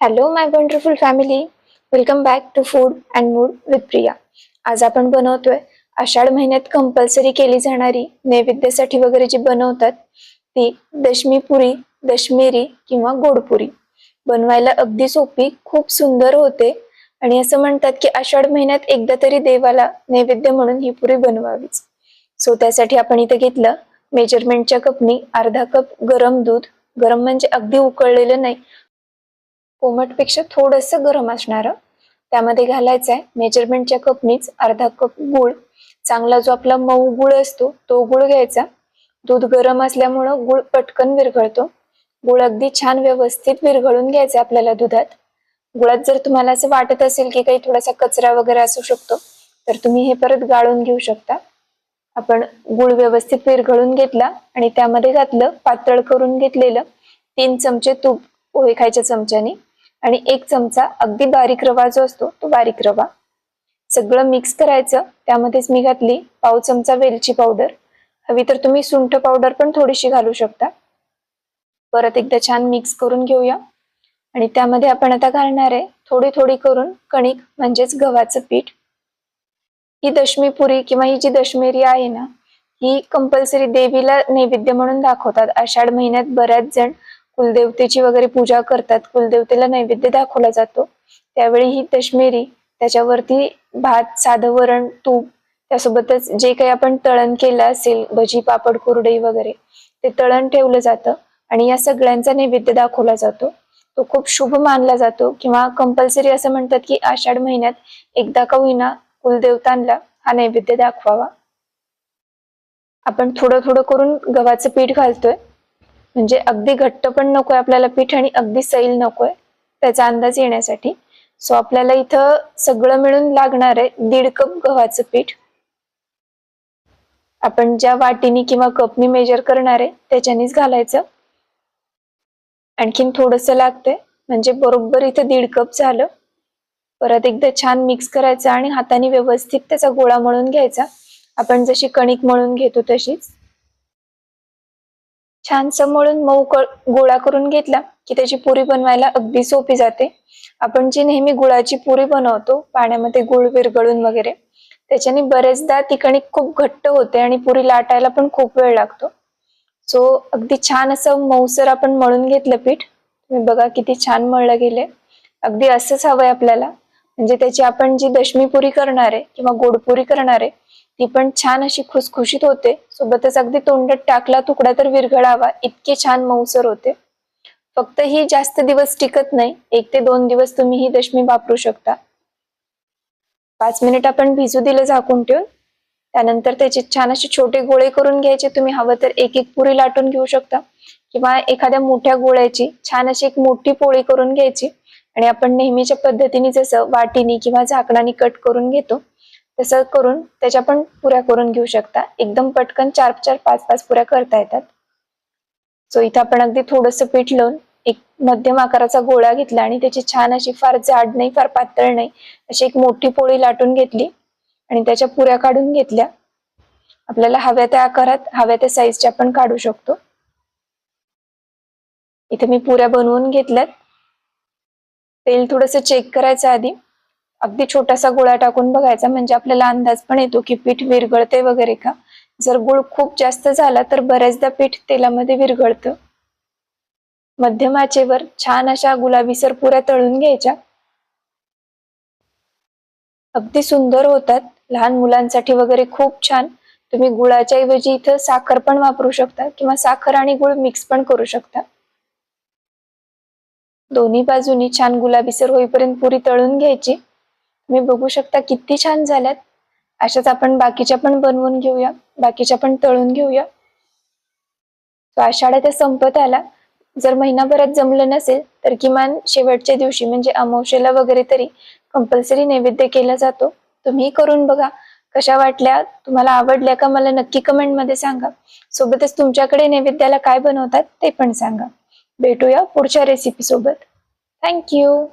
Hello my wonderful family welcome back to food and mood with Priya आज आपण बनवतोय आषाढ महिन्यात कंपल्सरी केली जाणारी नैवेद्यासाठी वगैरे जी बनवतात ती दशमी पुरी दशमेरी किंवा गोडपुरी बनवायला अगदी सोपी खूप सुंदर होते. आणि असं म्हणतात की आषाढ महिन्यात एकदा तरी देवाला नैवेद्य म्हणून ही पुरी बनवावीच. सो त्यासाठी आपण इथे घेतलं मेजरमेंटच्या कपनी अर्धा कप गरम दूध. गरम म्हणजे अगदी उकळलेलं नाही कोमटपेक्षा थोडस गरम असणार. त्यामध्ये घालायचं आहे मेजरमेंटच्या कपनीच अर्धा कप गुळ. चांगला जो आपला मऊ गुळ असतो तो गुळ घ्यायचा. दूध गरम असल्यामुळं गुळ पटकन विरघळतो. गुळ अगदी छान व्यवस्थित विरघळून घ्यायचा आपल्याला दुधात. गुळात जर तुम्हाला असं वाटत असेल की काही थोडासा कचरा वगैरे असू शकतो तर तुम्ही हे परत गाळून घेऊ शकता. आपण गुळ व्यवस्थित विरघळून घेतला आणि त्यामध्ये घातलं पातळ करून घेतलेलं तीन चमचे तूप पोहे खायच्या चमच्याने. आणि एक चमचा अगदी बारीक रवा जो असतो तो बारीक रवा. सगळं मिक्स करायचं. त्यामध्येच मी घातली पाव चमचा वेलची पावडर हवी तर तुम्ही सुंठ पावडर पण थोडीशी घालू शकता. परत एकदा छान मिक्स करून घेऊया. आणि त्यामध्ये आपण आता घालणार आहे थोडी थोडी करून कणिक म्हणजेच गव्हाचं पीठ. ही दशमी पुरी किंवा ही जी दशमेरी आहे ना ही कंपल्सरी देवीला नैवेद्य म्हणून दाखवतात. आषाढ महिन्यात बऱ्याच जण कुलदेवतेची वगैरे पूजा करतात. कुलदेवतेला नैवेद्य दाखवला जातो. त्यावेळी ही दशमेरी त्याच्यावरती भात साधं वरण तूप त्यासोबतच जे काही आपण तळण केलं असेल भजी पापड कुरडई वगैरे ते तळण ठेवलं जातं आणि या सगळ्यांचा नैवेद्य दाखवला जातो. तो खूप शुभ मानला जातो किंवा कंपल्सरी असं म्हणतात की आषाढ महिन्यात एकदा का होईना कुलदेवतांना हा नैवेद्य दाखवावा. आपण थोडं थोडं करून गव्हाचं पीठ घालतोय. म्हणजे अगदी घट्ट पण नकोय आपल्याला पीठ आणि अगदी सैल नकोय त्याचा अंदाज येण्यासाठी. सो आपल्याला इथं सगळं मिळून लागणार आहे दीड कप गव्हाचं पीठ. आपण ज्या वाटीनी किंवा कपनी मेजर करणार आहे त्याच्यानेच घालायचं. आणखीन थोडस लागतंय म्हणजे बरोबर इथं दीड कप झालं. परत एकदा छान मिक्स करायचं आणि हाताने व्यवस्थित त्याचा गोळा मळून घ्यायचा. आपण जशी कणिक मळून घेतो तशीच. छानस मळून मऊ गोळा करून घेतला की त्याची पुरी बनवायला अगदी सोपी जाते. आपण जी नेहमी गुळाची पुरी बनवतो पाण्यामध्ये गुळ विरघळून वगैरे त्याच्याने बरेचदा ती कणिक खूप घट्ट होते आणि पुरी लाटायला पण खूप वेळ लागतो. सो अगदी छान असं मऊसर आपण मळून घेतलं पीठ. तुम्ही बघा किती छान मळलं गेले अगदी असंच हवंय आपल्याला. म्हणजे त्याची आपण जी दशमीपुरी करणार आहे किंवा गोडपुरी करणार आहे ती पण छान अशी खुसखुशीत होते. सोबतच अगदी तोंडात टाकला तुकडा तर विरघळावा इतके छान मऊसर होते. फक्त ही जास्त दिवस टिकत नाही एक ते दोन दिवस तुम्ही ही दशमी वापरू शकता. पाच मिनिट आपण भिजू दिलं झाकून ठेवून त्यानंतर त्याचे छान असे छोटे गोळे करून घ्यायचे तुम्ही हवं तर एक एक पुरी लाटून घेऊ शकता. किंवा एखाद्या मोठ्या गोळ्याची छान अशी एक मोठी पोळी करून घ्यायची आणि आपण नेहमीच्या पद्धतीने जसं वाटीने किंवा झाकणाने कट करून घेतो तसं करून त्याच्या पण पुऱ्या करून घेऊ शकता. एकदम पटकन चार चार पाच पाच पुऱ्या करता येतात. सो इथं आपण अगदी थोडस पीठ लावून एक मध्यम आकाराचा गोळा घेतला आणि त्याची छान अशी फार जाड नाही फार पातळ नाही अशी एक मोठी पोळी लाटून घेतली आणि त्याच्या पुऱ्या काढून घेतल्या. आपल्याला हव्या त्या आकारात हव्या त्या साईजच्या आपण काढू शकतो. इथे मी पुऱ्या बनवून घेतल्यात. तेल थोडस चेक करायचं आधी. अगदी छोटासा गोळा टाकून बघायचा म्हणजे आपल्याला अंदाज पण येतो की पीठ विरघळते वगैरे का? जर गुळ खूप जास्त झाला तर बऱ्याचदा पीठ तेलामध्ये विरघळतं. मध्यम आचेवर छान अशा गुलाबीसर पुऱ्या तळून घ्यायच्या. अगदी सुंदर होतात. लहान मुलांसाठी वगैरे खूप छान. तुम्ही गुळाच्या ऐवजी इथं साखर पण वापरू शकता किंवा साखर आणि गुळ मिक्स पण करू शकता. दोन्ही बाजूनी छान गुलाबीसर होईपर्यंत पुरी तळून घ्यायची. तुम्ही बघू शकता किती छान झाल्यात. अशाच आपण बाकीच्या पण बनवून घेऊया. बाकीच्या पण तळून घेऊया. आषाढा संपत आला. जर महिनाभरात जमलं नसेल तर किमान शेवटच्या दिवशी म्हणजे अमावशेला वगैरे तरी कंपल्सरी नैवेद्य केला जातो. तुम्ही करून बघा. कशा वाटल्या? तुम्हाला आवडल्या का? मला नक्की कमेंटमध्ये सांगा. सोबतच तुमच्याकडे नैवेद्याला काय बनवतात ते पण सांगा. भेटूया पुढच्या रेसिपी सोबत. थँक्यू